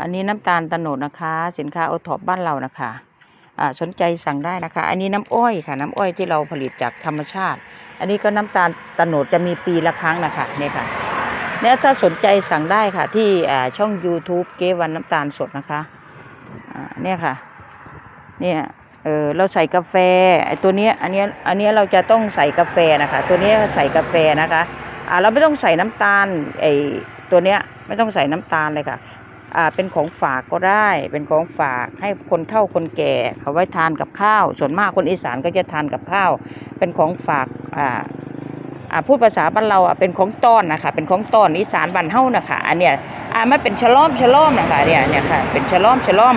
อันนี้น้ำตาลตะโนดนะคะ สินค้าโอท็อปบ้านเรานะคะอ่าสนใจสั่งได้นะคะ อันนี้น้ำอ้อยค่ะ น้ำอ้อยที่เราผลิตจากธรรมชาติ อันนี้ก็น้ำตาลตะโนดจะมีปีละครั้งนะคะเนี่ยค่ะเนี่ยถ้าสนใจสั่งได้ค่ะ ที่อ่าช่อง YouTube เกวันน้ำตาลสดนะคะอ่าเนี่ยค่ะ เนี่ยเออเราใส่กาแฟไอตัวเนี้ยอันเนี้ยอันเนี้ยเราจะต้องใส่กาแฟนะคะ ตัวเนี้ยใส่กาแฟนะคะอ่าเราไม่ต้องใส่น้ำตาลไอตัวเนี้ยไม่ต้องใส่น้ำตาลเลยค่ะ อ่าเป็นของฝากก็ได้ เป็นของฝากให้คนเฒ่าคนแก่เขาไว้ทานกับข้าว ส่วนมากคนอีสานก็จะทานกับข้าว เป็นของฝากอ่าอ่าพูดภาษาบ้านเราอะเป็นของต้อนนะคะเป็นของต้อนอีสานบ้านเฮานะคะอันเนี้ยอ่ามันเป็นฉลอมฉลอมนะคะเนี่ยเนี่ยค่ะเป็นฉลอมฉลอม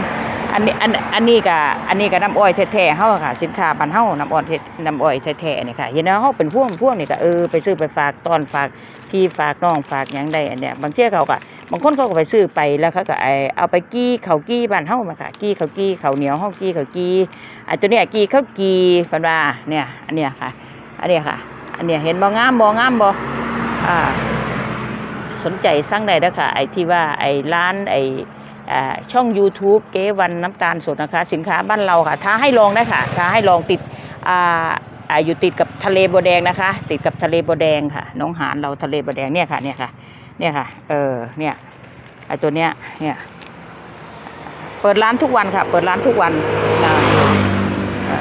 อันนี้อันอันนี้ก็อันนี้ก็น้ำอ้อยแท้ๆเฮาค่ะ สินค้าบ้านเฮาน้ำอ้อยแท้น้ำอ้อยแท้ๆนี่ค่ะเห็นแล้วเฮาเป็นพ่วงพ่วงนี่ก็เออไปซื้อไปฝากต้อนฝากพี่ฝากน้องฝากหยังได้อันเนี้ยบางเที่ยเขาก็ บางคนเขาก็ไปซื้อไปแล้วเขาก็ไอเอาไปกี้เขากี้บ้านเฮ้ามาค่ะกี้เขากี้เขาเหนียวเฮากี้เขากี้อันตัวเนี้ยกี้เขากี้เพิ่นว่าเนี่ย อันเนี้ยค่ะ อันเนี้ยค่ะ อันเนี้ยเห็นบ่งามบ่งามบ่อ่า สนใจสั่งได้เด้อค่ะ ไอ้ที่ว่าไอ้ร้านไอ้อ่ช่อง YouTube เกวันน้ำตาลสดนะคะ สินค้าบ้านเราค่ะท้าให้ลองได้ค่ะท้าให้ลองติดอ่าอยู่ติดกับทะเลบัวแดงนะคะ ติดกับทะเลบัวแดงค่ะน้องหานเราทะเลบัวแดงเนี่ยค่ะเนี่ยค่ะ เนี่ยค่ะ เออ เนี่ย ไอตัวเนี้ย เนี่ย เปิดร้านทุกวันค่ะ เปิดร้านทุกวันนะ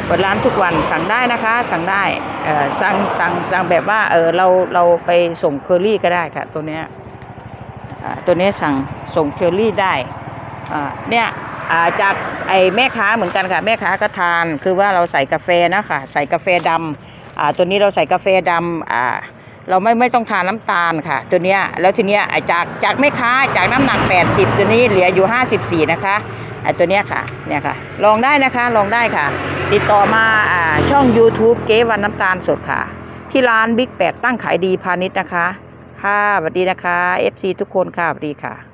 เปิดร้านทุกวันสั่งได้นะคะ สั่งได้ เอ่อสั่งสั่งสั่งแบบว่า เออ เรา เราไปส่งเคอรี่ก็ได้ค่ะ ตัวเนี้ยตัวเนี้ยสั่งส่งเคอรี่ได้ เนี่ยอ่าจากไอแม่ค้าเหมือนกันค่ะ แม่ค้าก็ทาน คือว่าเราใส่กาแฟนะคะใส่กาแฟดำอ่าตัวนี้เราใส่กาแฟดำอ่า เราไม่ไม่ต้องทานน้ำตาลค่ะ ตัวเนี้ยแล้วทีเนี้ยจากจากไม่ค้าจากน้ำหนัก 80 ตัวนี้เหลืออยู่ 54 นะคะไอ้ตัวเนี้ยค่ะเนี่ยค่ะ ลองได้นะคะลองได้ค่ะ ติดต่อมาอ่าช่อง YouTube เก๋วันน้ำตาลสดค่ะ ที่ร้านบิ๊กแปดตั้งขายดีพาณิชย์นะคะ ค่ะสวัสดีนะคะ FC ทุกคนค่ะสวัสดีค่ะ